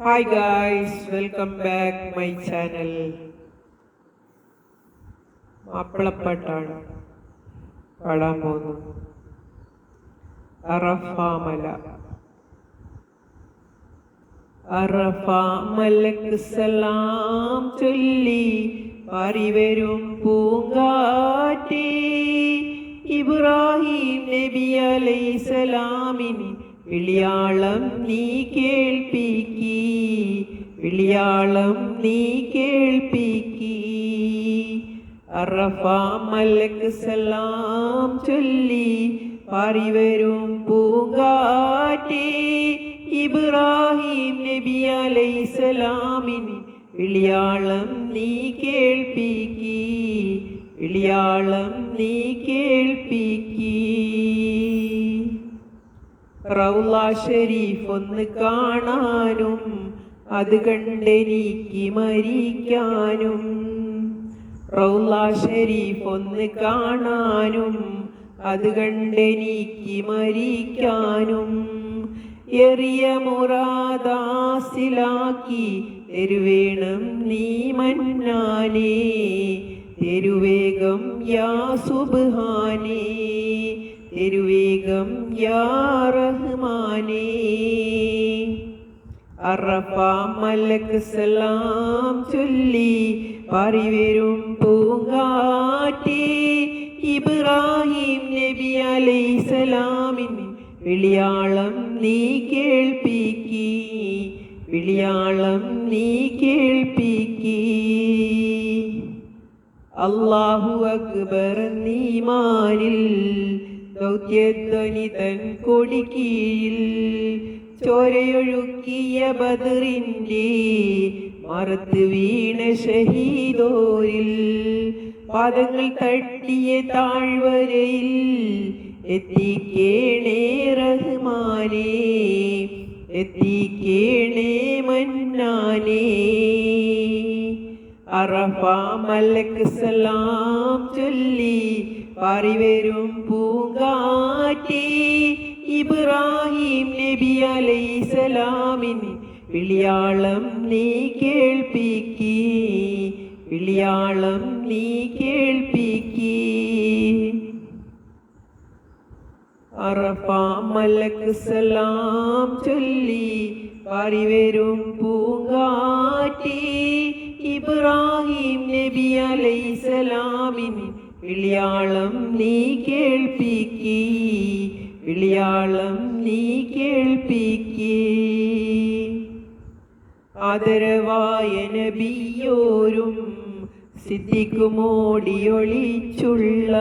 Hi guys welcome back my channel മാപ്പിളപ്പാട്ടാണ് പാടാൻ പോകുന്നത് അറഫാമല. അറഫാമലക്ക് സലാം ചൊല്ലി പറിവരും പൂങ്കാറ്റേ വിളിയാളം നീ കേൾപ്പിക്കി. വിളിയാളം നീ കേൾപ്പിക്കി. അറഫ മലക്ക് സലാം ചൊല്ലി പാറിവരും പൂങ്കാറ്റേ. ഇബ്രാഹിം നബി അലൈസലാമിന് വിളിയാളം നീ കേൾപ്പിക്കി. വിളിയാളം നീ കേൾപ്പിക്കി. റൗല ഷരീഫ് ഒന്ന് കാണാനും അത് കണ്ടെനിക്ക് മരിക്കാനും. റൗല ഷരീഫ് ഒന്ന് കാണാനും അത് കണ്ടെനിക്ക് മരിക്കാനും. എറിയ മുറാദാസിലാക്കി തെരുവേണം നീ മന്നാനേ തെരുവേഗം യാ സുബ്ഹാനേ തിരുവേഗം യാ റഹ്മാനേ അറഫ മലക്ക് സലാം ചൊല്ലി പറിവരും പൂങ്കാറ്റേ. ഇബ്രാഹിം നബി അലൈസലാമിന് വിളിയാളം നീ കേൾപ്പിക്കി. വിളിയാളം നീ കേൾപ്പിക്കി. അല്ലാഹു അക്ബർ നീമാനിൽ ദൗത്യധ്വനി തൻ കൊടിക്കീഴിൽ ചോരയൊഴുക്കിയ ബദറിന്റെ മറത്ത് വീണ ഷഹീദോരിൽ പാദങ്ങൾ തട്ടിയ താഴ്വരയിൽ എത്തിക്കേണേ റഹ്മാനേ എത്തിക്കേണേ അറഫ മലക്ക് സലാം ചൊല്ലി പറിവരും പൂങ്കാറ്റി. ഇബ്രാഹിം നബി അലൈസലാമിന് വിളിയാളം നീ കേൾപ്പിക്കി. വിളിയാളം നീ കേൾപ്പിക്കി. അറഫ മലക്ക് സലാം ചൊല്ലി പറിവരും ഇബ്രാഹിം നബി അലൈസലാമിന് വിളിയാളം നീ കേൾപ്പിക്കി വിളിയാളം നീ കേൾപ്പിക്കി. ആദരവായ നബിയോരും സിദ്ധിക്കുമോടിയൊളിച്ചുള്ള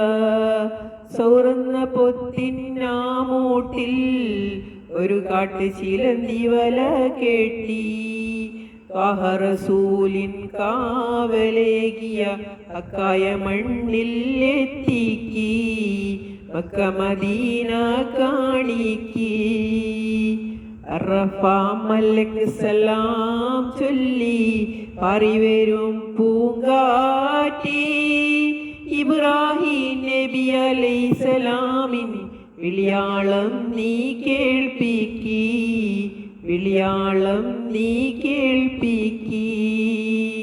സൗർന്ന പൊത്തിനാമൂട്ടിൽ ഒരു കാട്ട് ചിലന്തി വല കെട്ടി. റസൂലിൻ കാവലേകിയ അക്കായ മണ്ണിൽ എത്തിക്കി മക്ക മദീന കാണിക്കി. മലക്ക് സലാം ചൊല്ലി പറിവരും പൂങ്കാറ്റി. ഇബ്രാഹിം നബി അലൈസലാമിന് വിളിയാളം നീ കേൾപ്പിക്കി. വിളിയാളം നീ കേൾപ്പിക്കീ.